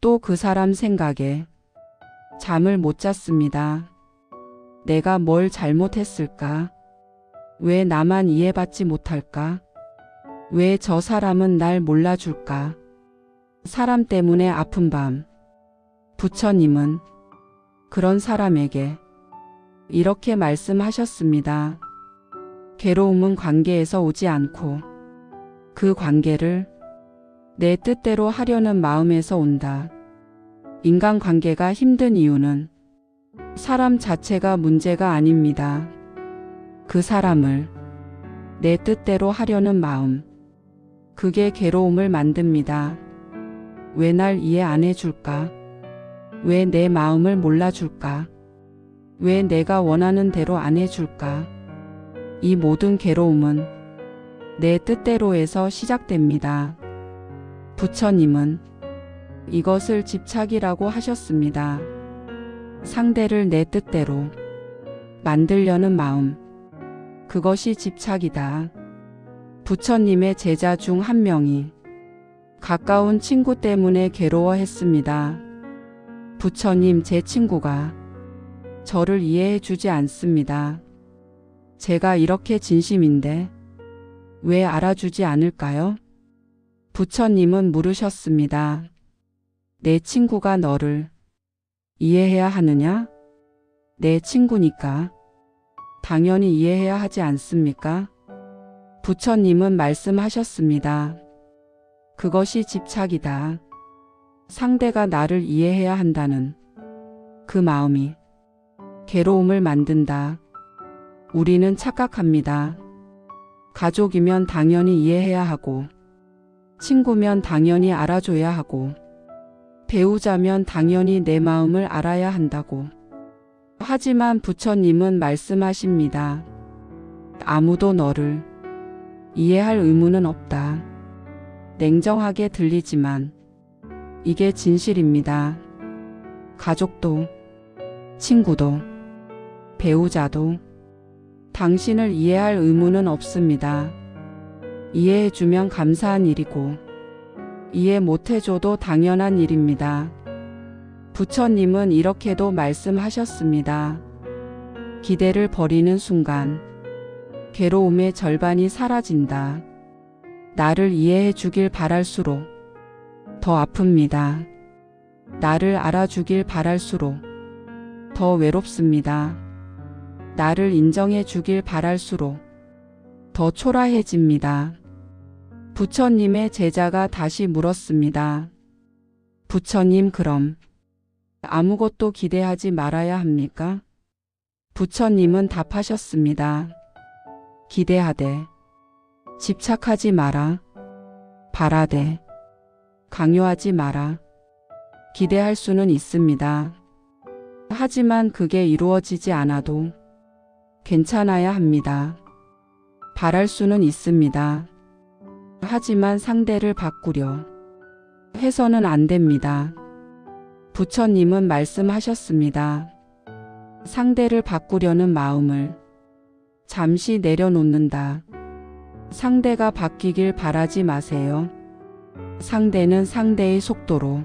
또 그 사람 생각에 잠을 못 잤습니다. 내가 뭘 잘못했을까? 왜 나만 이해받지 못할까? 왜 저 사람은 날 몰라줄까? 사람 때문에 아픈 밤. 부처님은 그런 사람에게 이렇게 말씀하셨습니다. 괴로움은 관계에서 오지 않고 그 관계를 내 뜻대로 하려는 마음에서 온다. 인간 관계가 힘든 이유는 사람 자체가 문제가 아닙니다. 그 사람을 내 뜻대로 하려는 마음. 그게 괴로움을 만듭니다. 왜 날 이해 안 해줄까? 왜 내 마음을 몰라줄까? 왜 내가 원하는 대로 안 해줄까? 이 모든 괴로움은 내 뜻대로에서 시작됩니다. 부처님은 이것을 집착이라고 하셨습니다. 상대를 내 뜻대로 만들려는 마음. 그것이 집착이다. 부처님의 제자 중 한 명이 가까운 친구 때문에 괴로워했습니다. 부처님 제 친구가 저를 이해해 주지 않습니다. 제가 이렇게 진심인데 왜 알아주지 않을까요? 부처님은 물으셨습니다. 내 친구가 너를 이해해야 하느냐? 내 친구니까 당연히 이해해야 하지 않습니까? 부처님은 말씀하셨습니다. 그것이 집착이다. 상대가 나를 이해해야 한다는 그 마음이 괴로움을 만든다. 우리는 착각합니다. 가족이면 당연히 이해해야 하고, 친구면 당연히 알아줘야 하고, 배우자면 당연히 내 마음을 알아야 한다고. 하지만 부처님은 말씀하십니다. 아무도 너를 이해할 의무는 없다. 냉정하게 들리지만 이게 진실입니다. 가족도, 친구도, 배우자도 당신을 이해할 의무는 없습니다. 이해해주면 감사한 일이고, 이해 못해줘도 당연한 일입니다. 부처님은 이렇게도 말씀하셨습니다. 기대를 버리는 순간, 괴로움의 절반이 사라진다. 나를 이해해 주길 바랄수록 더 아픕니다. 나를 알아주길 바랄수록 더 외롭습니다. 나를 인정해 주길 바랄수록 더 초라해집니다. 부처님의 제자가 다시 물었습니다. 부처님 그럼 아무것도 기대하지 말아야 합니까? 부처님은 답하셨습니다. 기대하되 집착하지 마라. 바라되 강요하지 마라. 기대할 수는 있습니다. 하지만 그게 이루어지지 않아도 괜찮아야 합니다. 바랄 수는 있습니다. 하지만 상대를 바꾸려 해서는 안 됩니다. 부처님은 말씀하셨습니다. 상대를 바꾸려는 마음을 잠시 내려놓는다. 상대가 바뀌길 바라지 마세요. 상대는 상대의 속도로,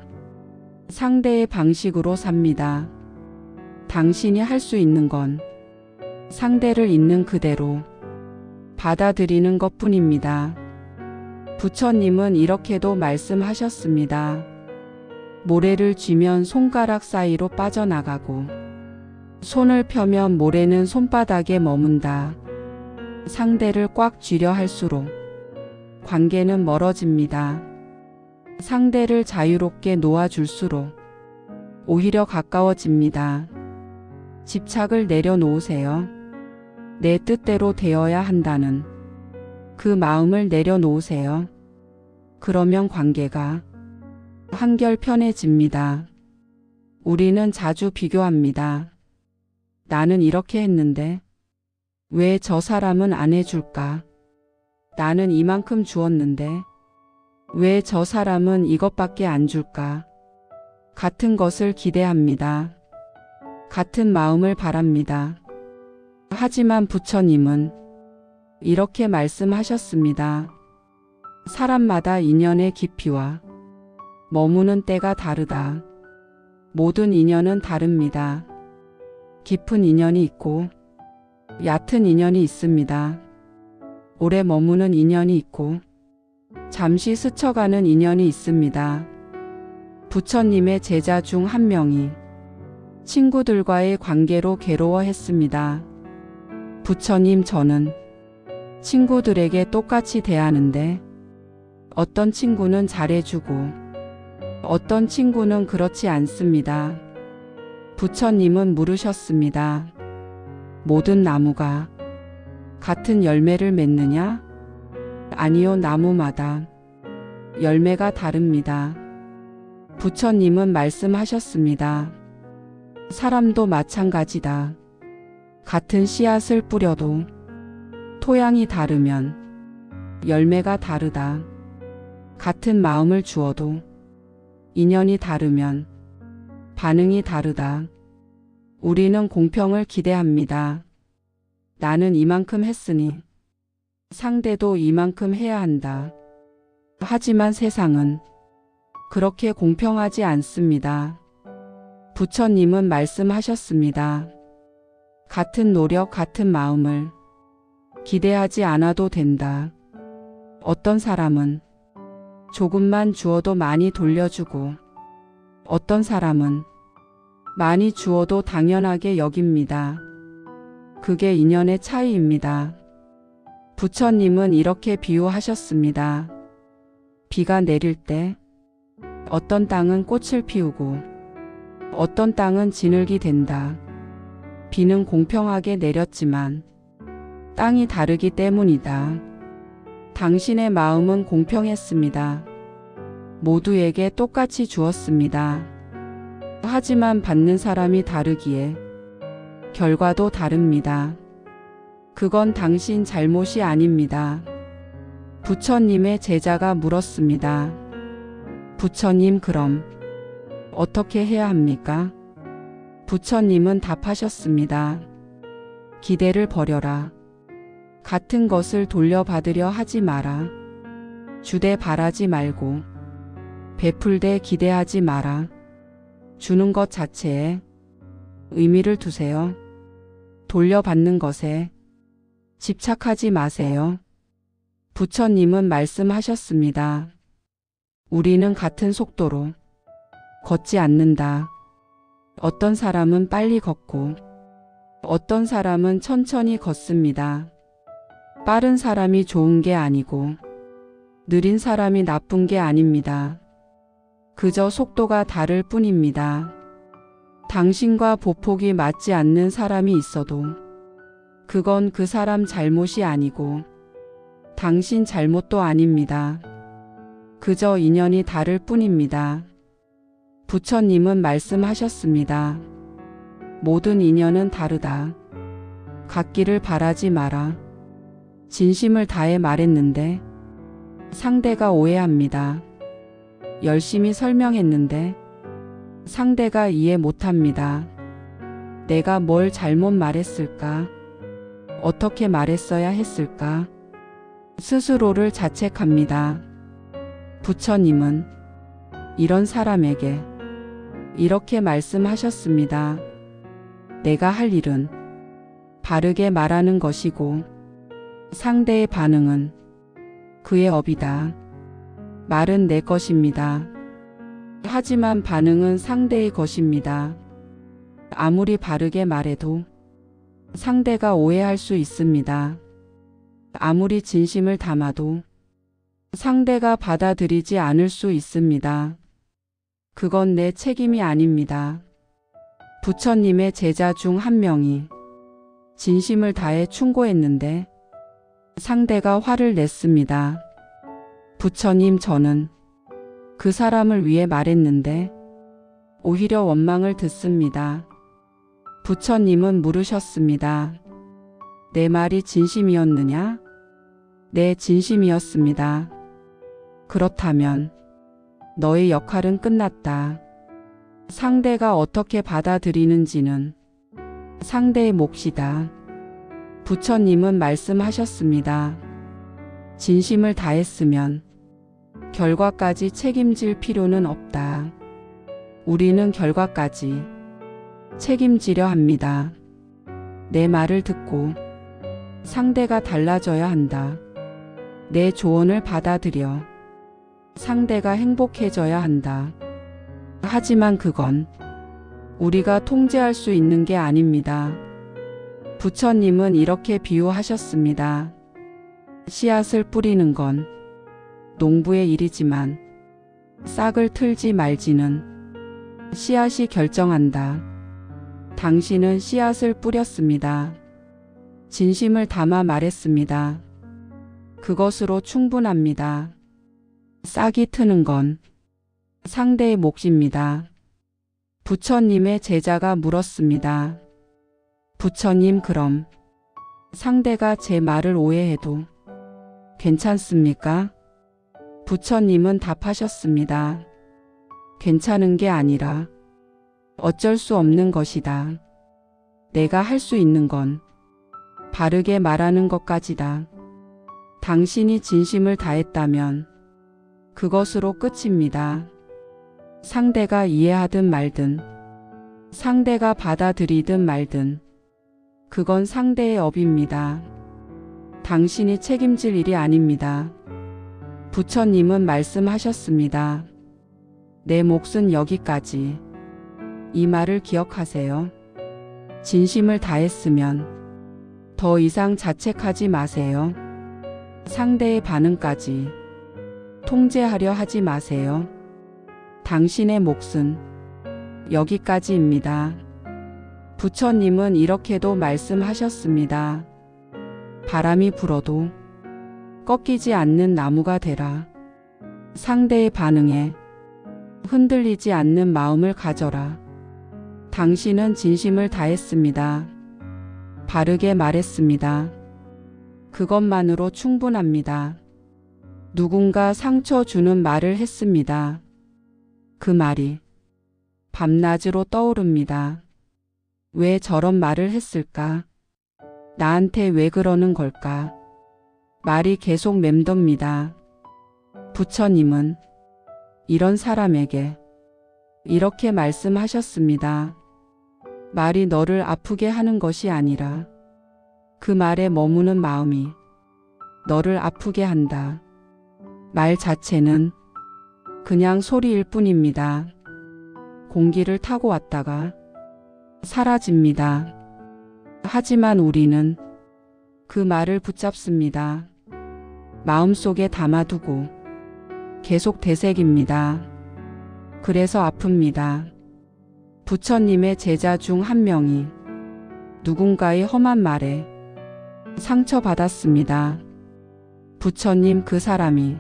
상대의 방식으로 삽니다. 당신이 할 수 있는 건 상대를 있는 그대로 받아들이는 것 뿐입니다. 부처님은 이렇게도 말씀하셨습니다. 모래를 쥐면 손가락 사이로 빠져나가고, 손을 펴면 모래는 손바닥에 머문다. 상대를 꽉 쥐려 할수록 관계는 멀어집니다. 상대를 자유롭게 놓아줄수록 오히려 가까워집니다. 집착을 내려놓으세요. 내 뜻대로 되어야 한다는 그 마음을 내려놓으세요. 그러면 관계가 한결 편해집니다. 우리는 자주 비교합니다. 나는 이렇게 했는데 왜 저 사람은 안 해줄까? 나는 이만큼 주었는데 왜 저 사람은 이것밖에 안 줄까? 같은 것을 기대합니다. 같은 마음을 바랍니다. 하지만 부처님은 이렇게 말씀하셨습니다. 사람마다 인연의 깊이와 머무는 때가 다르다. 모든 인연은 다릅니다. 깊은 인연이 있고 얕은 인연이 있습니다. 오래 머무는 인연이 있고 잠시 스쳐가는 인연이 있습니다. 부처님의 제자 중 한 명이 친구들과의 관계로 괴로워했습니다. 부처님 저는 친구들에게 똑같이 대하는데 어떤 친구는 잘해주고 어떤 친구는 그렇지 않습니다. 부처님은 물으셨습니다. 모든 나무가 같은 열매를 맺느냐? 아니요, 나무마다 열매가 다릅니다. 부처님은 말씀하셨습니다. 사람도 마찬가지다. 같은 씨앗을 뿌려도 토양이 다르면 열매가 다르다. 같은 마음을 주어도 인연이 다르면 반응이 다르다. 우리는 공평을 기대합니다. 나는 이만큼 했으니 상대도 이만큼 해야 한다. 하지만 세상은 그렇게 공평하지 않습니다. 부처님은 말씀하셨습니다. 같은 노력, 같은 마음을 기대하지 않아도 된다. 어떤 사람은 조금만 주어도 많이 돌려주고 어떤 사람은 많이 주어도 당연하게 여깁니다. 그게 인연의 차이입니다. 부처님은 이렇게 비유하셨습니다. 비가 내릴 때 어떤 땅은 꽃을 피우고 어떤 땅은 진흙이 된다. 비는 공평하게 내렸지만 땅이 다르기 때문이다. 당신의 마음은 공평했습니다. 모두에게 똑같이 주었습니다. 하지만 받는 사람이 다르기에 결과도 다릅니다. 그건 당신 잘못이 아닙니다. 부처님의 제자가 물었습니다. 부처님 그럼 어떻게 해야 합니까? 부처님은 답하셨습니다. 기대를 버려라. 같은 것을 돌려받으려 하지 마라. 주대 바라지 말고 베풀되 기대하지 마라. 주는 것 자체에 의미를 두세요. 돌려받는 것에 집착하지 마세요. 부처님은 말씀하셨습니다. 우리는 같은 속도로 걷지 않는다. 어떤 사람은 빨리 걷고 어떤 사람은 천천히 걷습니다. 빠른 사람이 좋은 게 아니고 느린 사람이 나쁜 게 아닙니다. 그저 속도가 다를 뿐입니다. 당신과 보폭이 맞지 않는 사람이 있어도 그건 그 사람 잘못이 아니고 당신 잘못도 아닙니다. 그저 인연이 다를 뿐입니다. 부처님은 말씀하셨습니다. 모든 인연은 다르다. 같기를 바라지 마라. 진심을 다해 말했는데 상대가 오해합니다. 열심히 설명했는데 상대가 이해 못합니다. 내가 뭘 잘못 말했을까? 어떻게 말했어야 했을까? 스스로를 자책합니다. 부처님은 이런 사람에게 이렇게 말씀하셨습니다. 내가 할 일은 바르게 말하는 것이고 상대의 반응은 그의 업이다. 말은 내 것입니다. 하지만 반응은 상대의 것입니다. 아무리 바르게 말해도 상대가 오해할 수 있습니다. 아무리 진심을 담아도 상대가 받아들이지 않을 수 있습니다. 그건 내 책임이 아닙니다. 부처님의 제자 중 한 명이 진심을 다해 충고했는데 상대가 화를 냈습니다. 부처님 저는 그 사람을 위해 말했는데 오히려 원망을 듣습니다. 부처님은 물으셨습니다. 내 말이 진심이었느냐? 네, 진심이었습니다. 그렇다면 너의 역할은 끝났다. 상대가 어떻게 받아들이는지는 상대의 몫이다. 부처님은 말씀하셨습니다. 진심을 다했으면 결과까지 책임질 필요는 없다. 우리는 결과까지 책임지려 합니다. 내 말을 듣고 상대가 달라져야 한다. 내 조언을 받아들여 상대가 행복해져야 한다. 하지만 그건 우리가 통제할 수 있는 게 아닙니다. 부처님은 이렇게 비유하셨습니다. 씨앗을 뿌리는 건 농부의 일이지만 싹을 틀지 말지는 씨앗이 결정한다. 당신은 씨앗을 뿌렸습니다. 진심을 담아 말했습니다. 그것으로 충분합니다. 싹이 트는 건 상대의 몫입니다. 부처님의 제자가 물었습니다. 부처님 그럼 상대가 제 말을 오해해도 괜찮습니까? 부처님은 답하셨습니다. 괜찮은 게 아니라 어쩔 수 없는 것이다. 내가 할 수 있는 건 바르게 말하는 것까지다. 당신이 진심을 다했다면 그것으로 끝입니다. 상대가 이해하든 말든, 상대가 받아들이든 말든, 그건 상대의 업입니다. 당신이 책임질 일이 아닙니다. 부처님은 말씀하셨습니다. 내 몫은 여기까지. 이 말을 기억하세요. 진심을 다했으면 더 이상 자책하지 마세요. 상대의 반응까지 통제하려 하지 마세요. 당신의 몫은 여기까지입니다. 부처님은 이렇게도 말씀하셨습니다. 바람이 불어도 꺾이지 않는 나무가 되라. 상대의 반응에 흔들리지 않는 마음을 가져라. 당신은 진심을 다했습니다. 바르게 말했습니다. 그것만으로 충분합니다. 누군가 상처 주는 말을 했습니다. 그 말이 밤낮으로 떠오릅니다. 왜 저런 말을 했을까? 나한테 왜 그러는 걸까? 말이 계속 맴돕니다. 부처님은 이런 사람에게 이렇게 말씀하셨습니다. 말이 너를 아프게 하는 것이 아니라 그 말에 머무는 마음이 너를 아프게 한다. 말 자체는 그냥 소리일 뿐입니다. 공기를 타고 왔다가 사라집니다. 하지만 우리는 그 말을 붙잡습니다. 마음속에 담아두고 계속 되새깁니다. 그래서 아픕니다. 부처님의 제자 중 한 명이 누군가의 험한 말에 상처받았습니다. 부처님 그 사람이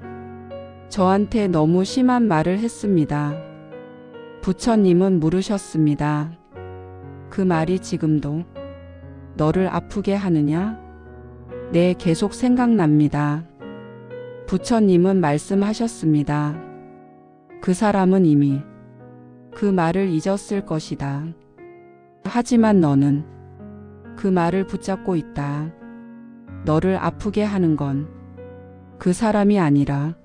저한테 너무 심한 말을 했습니다. 부처님은 물으셨습니다. 그 말이 지금도 너를 아프게 하느냐? 네, 계속 생각납니다. 부처님은 말씀하셨습니다. 그 사람은 이미 그 말을 잊었을 것이다. 하지만 너는 그 말을 붙잡고 있다. 너를 아프게 하는 건 그 사람이 아니라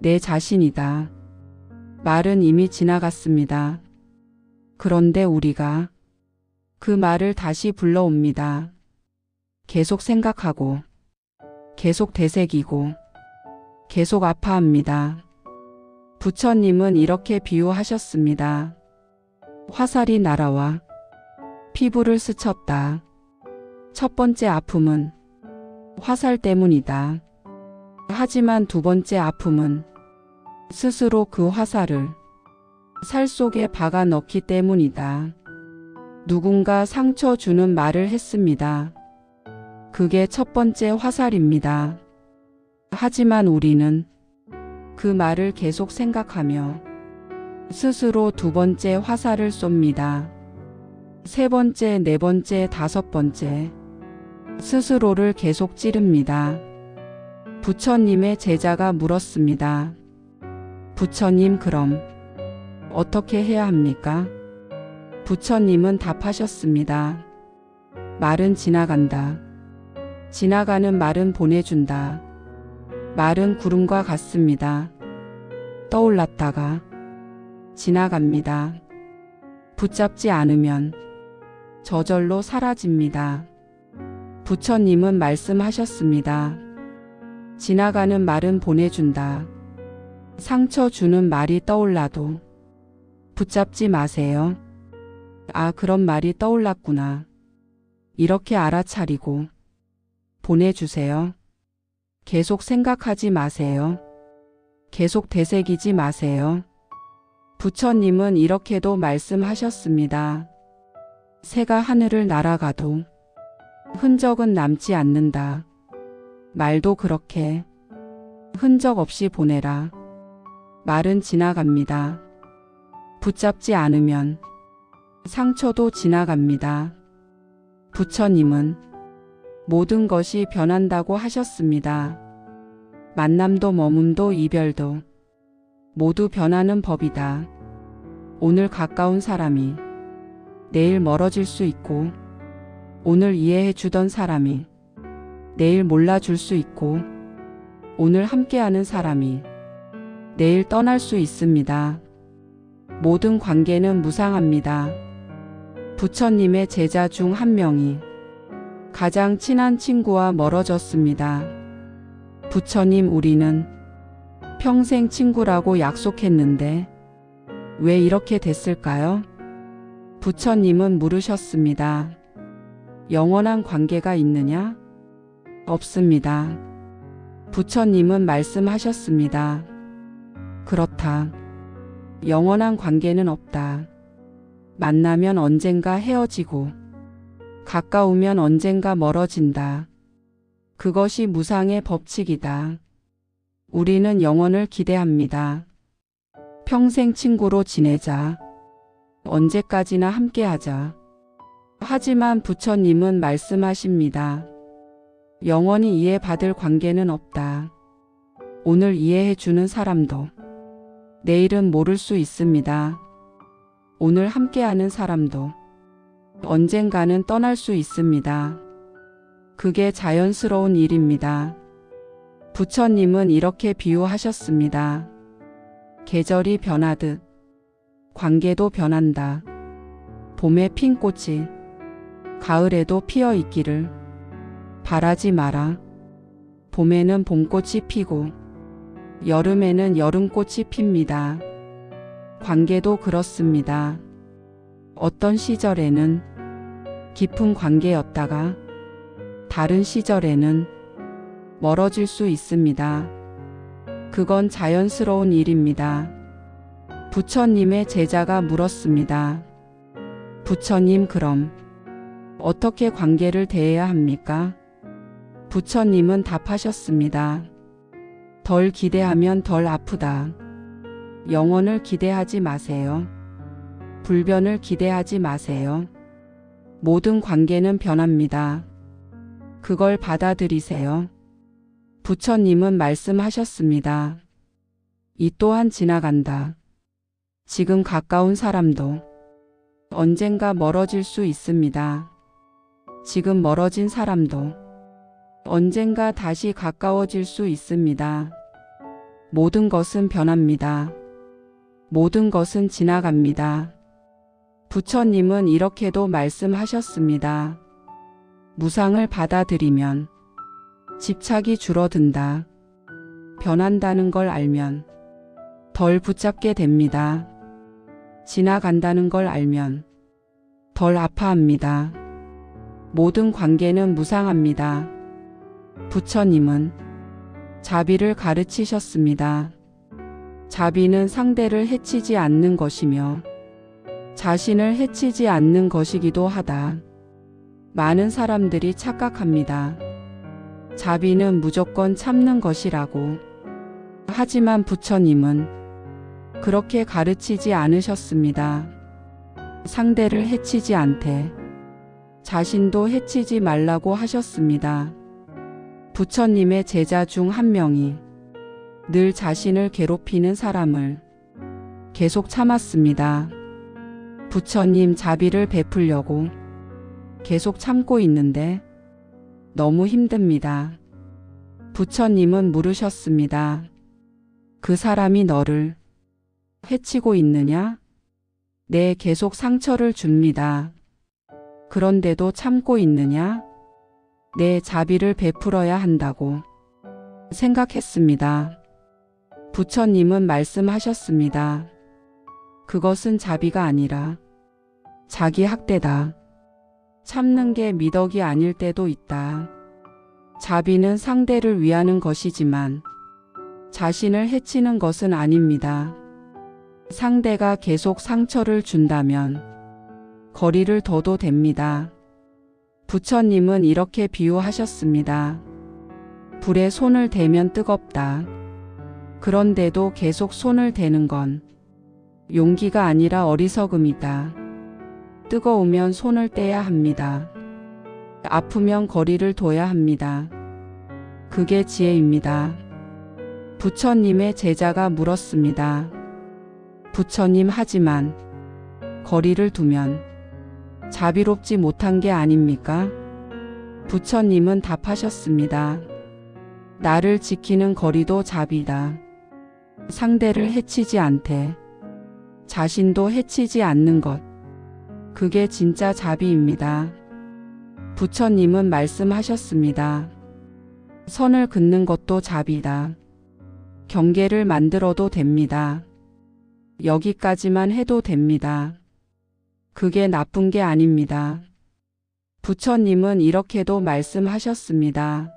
내 자신이다. 말은 이미 지나갔습니다. 그런데 우리가 그 말을 다시 불러옵니다. 계속 생각하고, 계속 되새기고, 계속 아파합니다. 부처님은 이렇게 비유하셨습니다. 화살이 날아와 피부를 스쳤다. 첫 번째 아픔은 화살 때문이다. 하지만 두 번째 아픔은 스스로 그 화살을 살 속에 박아 넣기 때문이다. 누군가 상처 주는 말을 했습니다. 그게 첫 번째 화살입니다. 하지만 우리는 그 말을 계속 생각하며 스스로 두 번째 화살을 쏩니다. 세 번째, 네 번째, 다섯 번째. 스스로를 계속 찌릅니다. 부처님의 제자가 물었습니다. 부처님, 그럼 어떻게 해야 합니까? 부처님은 답하셨습니다. 말은 지나간다. 지나가는 말은 보내준다. 말은 구름과 같습니다. 떠올랐다가 지나갑니다. 붙잡지 않으면 저절로 사라집니다. 부처님은 말씀하셨습니다. 지나가는 말은 보내준다. 상처 주는 말이 떠올라도 붙잡지 마세요. 아, 그런 말이 떠올랐구나. 이렇게 알아차리고 보내주세요. 계속 생각하지 마세요. 계속 되새기지 마세요. 부처님은 이렇게도 말씀하셨습니다. 새가 하늘을 날아가도 흔적은 남지 않는다. 말도 그렇게 흔적 없이 보내라. 말은 지나갑니다. 붙잡지 않으면 상처도 지나갑니다. 부처님은 모든 것이 변한다고 하셨습니다. 만남도 머문도 이별도 모두 변하는 법이다. 오늘 가까운 사람이 내일 멀어질 수 있고 오늘 이해해 주던 사람이 내일 몰라줄 수 있고 오늘 함께하는 사람이 내일 떠날 수 있습니다. 모든 관계는 무상합니다. 부처님의 제자 중 한 명이 가장 친한 친구와 멀어졌습니다. 부처님 우리는 평생 친구라고 약속했는데 왜 이렇게 됐을까요? 부처님은 물으셨습니다. 영원한 관계가 있느냐? 없습니다. 부처님은 말씀하셨습니다. 그렇다. 영원한 관계는 없다. 만나면 언젠가 헤어지고, 가까우면 언젠가 멀어진다. 그것이 무상의 법칙이다. 우리는 영원을 기대합니다. 평생 친구로 지내자. 언제까지나 함께하자. 하지만 부처님은 말씀하십니다. 영원히 이해받을 관계는 없다. 오늘 이해해 주는 사람도 내일은 모를 수 있습니다. 오늘 함께하는 사람도 언젠가는 떠날 수 있습니다. 그게 자연스러운 일입니다. 부처님은 이렇게 비유하셨습니다. 계절이 변하듯 관계도 변한다. 봄에 핀 꽃이 가을에도 피어 있기를 바라지 마라. 봄에는 봄꽃이 피고 여름에는 여름꽃이 핍니다. 관계도 그렇습니다. 어떤 시절에는 깊은 관계였다가 다른 시절에는 멀어질 수 있습니다. 그건 자연스러운 일입니다. 부처님의 제자가 물었습니다. 부처님 그럼 어떻게 관계를 대해야 합니까? 부처님은 답하셨습니다. 덜 기대하면 덜 아프다. 영혼을 기대하지 마세요. 불변을 기대하지 마세요. 모든 관계는 변합니다. 그걸 받아들이세요. 부처님은 말씀하셨습니다. 이 또한 지나간다. 지금 가까운 사람도 언젠가 멀어질 수 있습니다. 지금 멀어진 사람도 언젠가 다시 가까워질 수 있습니다. 모든 것은 변합니다. 모든 것은 지나갑니다. 부처님은 이렇게도 말씀하셨습니다. 무상을 받아들이면 집착이 줄어든다. 변한다는 걸 알면 덜 붙잡게 됩니다. 지나간다는 걸 알면 덜 아파합니다. 모든 관계는 무상합니다. 부처님은 자비를 가르치셨습니다. 자비는 상대를 해치지 않는 것이며 자신을 해치지 않는 것이기도 하다. 많은 사람들이 착각합니다. 자비는 무조건 참는 것이라고. 하지만 부처님은 그렇게 가르치지 않으셨습니다. 상대를 해치지 않되 자신도 해치지 말라고 하셨습니다. 부처님의 제자 중 한 명이 늘 자신을 괴롭히는 사람을 계속 참았습니다. 부처님 자비를 베풀려고 계속 참고 있는데 너무 힘듭니다. 부처님은 물으셨습니다. 그 사람이 너를 해치고 있느냐? 네, 계속 상처를 줍니다. 그런데도 참고 있느냐? 내 자비를 베풀어야 한다고 생각했습니다. 부처님은 말씀하셨습니다. 그것은 자비가 아니라 자기 학대다. 참는 게 미덕이 아닐 때도 있다. 자비는 상대를 위하는 것이지만 자신을 해치는 것은 아닙니다. 상대가 계속 상처를 준다면 거리를 둬도 됩니다. 부처님은 이렇게 비유하셨습니다. 불에 손을 대면 뜨겁다. 그런데도 계속 손을 대는 건 용기가 아니라 어리석음이다. 뜨거우면 손을 떼야 합니다. 아프면 거리를 둬야 합니다. 그게 지혜입니다. 부처님의 제자가 물었습니다. 부처님 하지만 거리를 두면 자비롭지 못한 게 아닙니까? 부처님은 답하셨습니다. 나를 지키는 거리도 자비다. 상대를 해치지 않되 자신도 해치지 않는 것. 그게 진짜 자비입니다. 부처님은 말씀하셨습니다. 선을 긋는 것도 자비다. 경계를 만들어도 됩니다. 여기까지만 해도 됩니다. 그게 나쁜 게 아닙니다. 부처님은 이렇게도 말씀하셨습니다.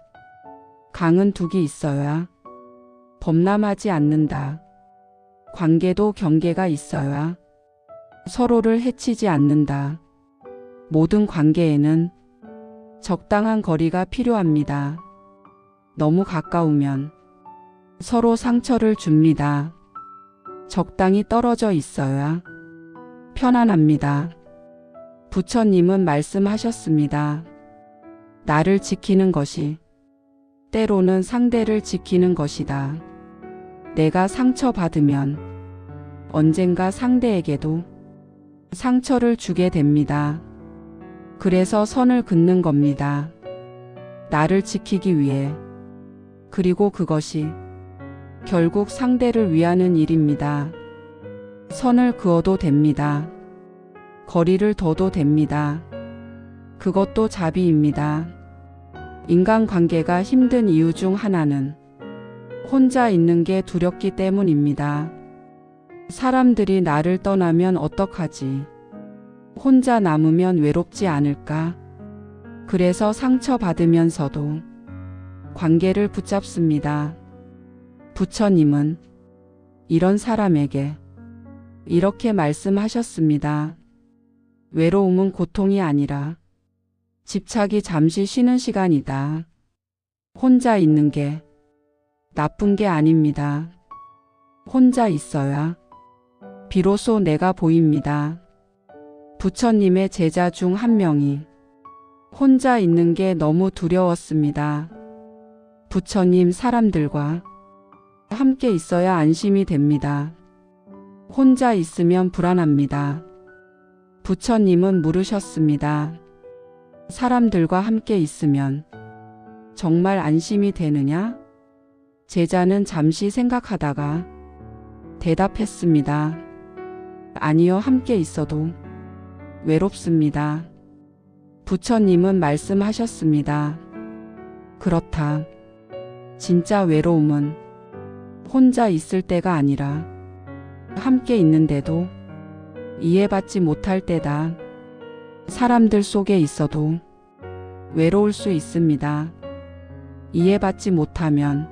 강은 둑이 있어야 범람하지 않는다. 관계도 경계가 있어야 서로를 해치지 않는다. 모든 관계에는 적당한 거리가 필요합니다. 너무 가까우면 서로 상처를 줍니다. 적당히 떨어져 있어야 편안합니다. 부처님은 말씀하셨습니다. 나를 지키는 것이 때로는 상대를 지키는 것이다. 내가 상처받으면 언젠가 상대에게도 상처를 주게 됩니다. 그래서 선을 긋는 겁니다. 나를 지키기 위해. 그리고 그것이 결국 상대를 위하는 일입니다. 선을 그어도 됩니다. 거리를 둬도 됩니다. 그것도 자비입니다. 인간관계가 힘든 이유 중 하나는 혼자 있는 게 두렵기 때문입니다. 사람들이 나를 떠나면 어떡하지? 혼자 남으면 외롭지 않을까? 그래서 상처받으면서도 관계를 붙잡습니다. 부처님은 이런 사람에게 이렇게 말씀하셨습니다. 외로움은 고통이 아니라 집착이 잠시 쉬는 시간이다. 혼자 있는 게 나쁜 게 아닙니다. 혼자 있어야 비로소 내가 보입니다. 부처님의 제자 중 한 명이 혼자 있는 게 너무 두려웠습니다. 부처님 사람들과 함께 있어야 안심이 됩니다. 혼자 있으면 불안합니다. 부처님은 물으셨습니다. 사람들과 함께 있으면 정말 안심이 되느냐? 제자는 잠시 생각하다가 대답했습니다. 아니요, 함께 있어도 외롭습니다. 부처님은 말씀하셨습니다. 그렇다. 진짜 외로움은 혼자 있을 때가 아니라 함께 있는데도 이해받지 못할 때다. 사람들 속에 있어도 외로울 수 있습니다. 이해받지 못하면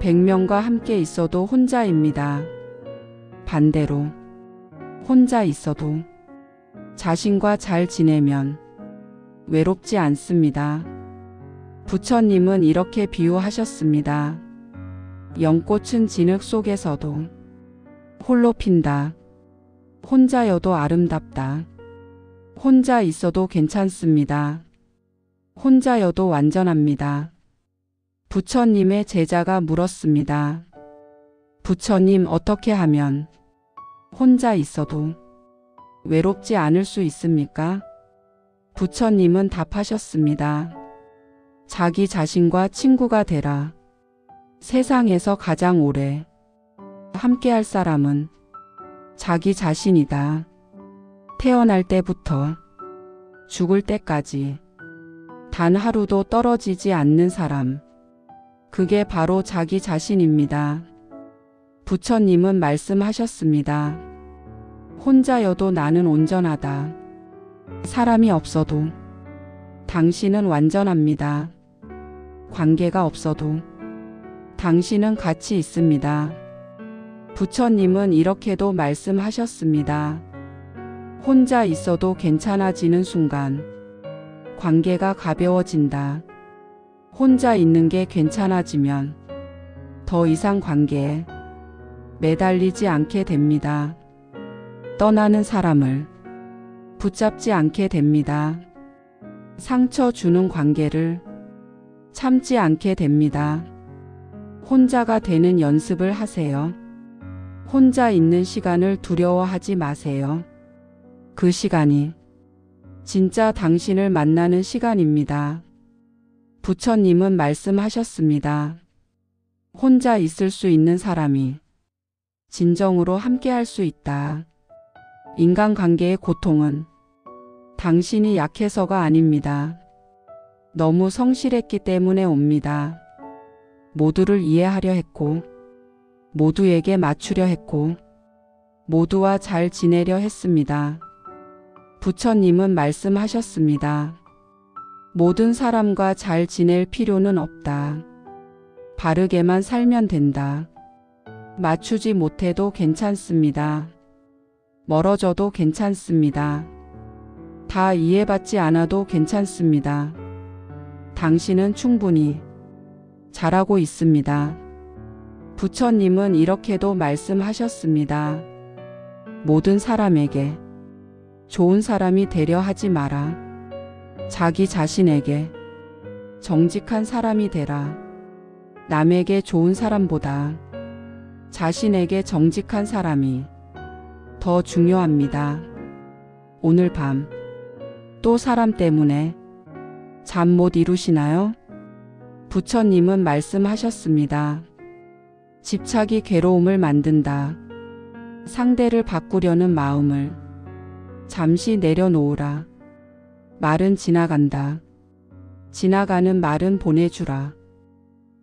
100명과 함께 있어도 혼자입니다. 반대로 혼자 있어도 자신과 잘 지내면 외롭지 않습니다. 부처님은 이렇게 비유하셨습니다. 연꽃은 진흙 속에서도 홀로 핀다. 혼자여도 아름답다. 혼자 있어도 괜찮습니다. 혼자여도 완전합니다. 부처님의 제자가 물었습니다. 부처님 어떻게 하면 혼자 있어도 외롭지 않을 수 있습니까? 부처님은 답하셨습니다. 자기 자신과 친구가 되라. 세상에서 가장 오래 함께할 사람은 자기 자신이다. 태어날 때부터 죽을 때까지 단 하루도 떨어지지 않는 사람. 그게 바로 자기 자신입니다. 부처님은 말씀하셨습니다. 혼자여도 나는 온전하다. 사람이 없어도 당신은 완전합니다. 관계가 없어도 당신은 가치 있습니다. 부처님은 이렇게도 말씀하셨습니다. 혼자 있어도 괜찮아지는 순간 관계가 가벼워진다. 혼자 있는 게 괜찮아지면 더 이상 관계에 매달리지 않게 됩니다. 떠나는 사람을 붙잡지 않게 됩니다. 상처 주는 관계를 참지 않게 됩니다. 혼자가 되는 연습을 하세요. 혼자 있는 시간을 두려워하지 마세요. 그 시간이 진짜 당신을 만나는 시간입니다. 부처님은 말씀하셨습니다. 혼자 있을 수 있는 사람이 진정으로 함께 할 수 있다. 인간관계의 고통은 당신이 약해서가 아닙니다. 너무 성실했기 때문에 옵니다. 모두를 이해하려 했고, 모두에게 맞추려 했고, 모두와 잘 지내려 했습니다. 부처님은 말씀하셨습니다. 모든 사람과 잘 지낼 필요는 없다. 바르게만 살면 된다. 맞추지 못해도 괜찮습니다. 멀어져도 괜찮습니다. 다 이해받지 않아도 괜찮습니다. 당신은 충분히 잘하고 있습니다. 부처님은 이렇게도 말씀하셨습니다. 모든 사람에게 좋은 사람이 되려 하지 마라. 자기 자신에게 정직한 사람이 되라. 남에게 좋은 사람보다 자신에게 정직한 사람이 더 중요합니다. 오늘 밤 또 사람 때문에 잠 못 이루시나요? 부처님은 말씀하셨습니다. 집착이 괴로움을 만든다. 상대를 바꾸려는 마음을 잠시 내려놓으라. 말은 지나간다. 지나가는 말은 보내주라.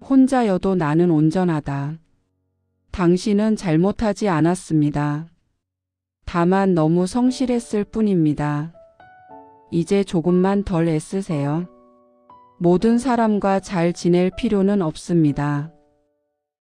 혼자여도 나는 온전하다. 당신은 잘못하지 않았습니다. 다만 너무 성실했을 뿐입니다. 이제 조금만 덜 애쓰세요. 모든 사람과 잘 지낼 필요는 없습니다.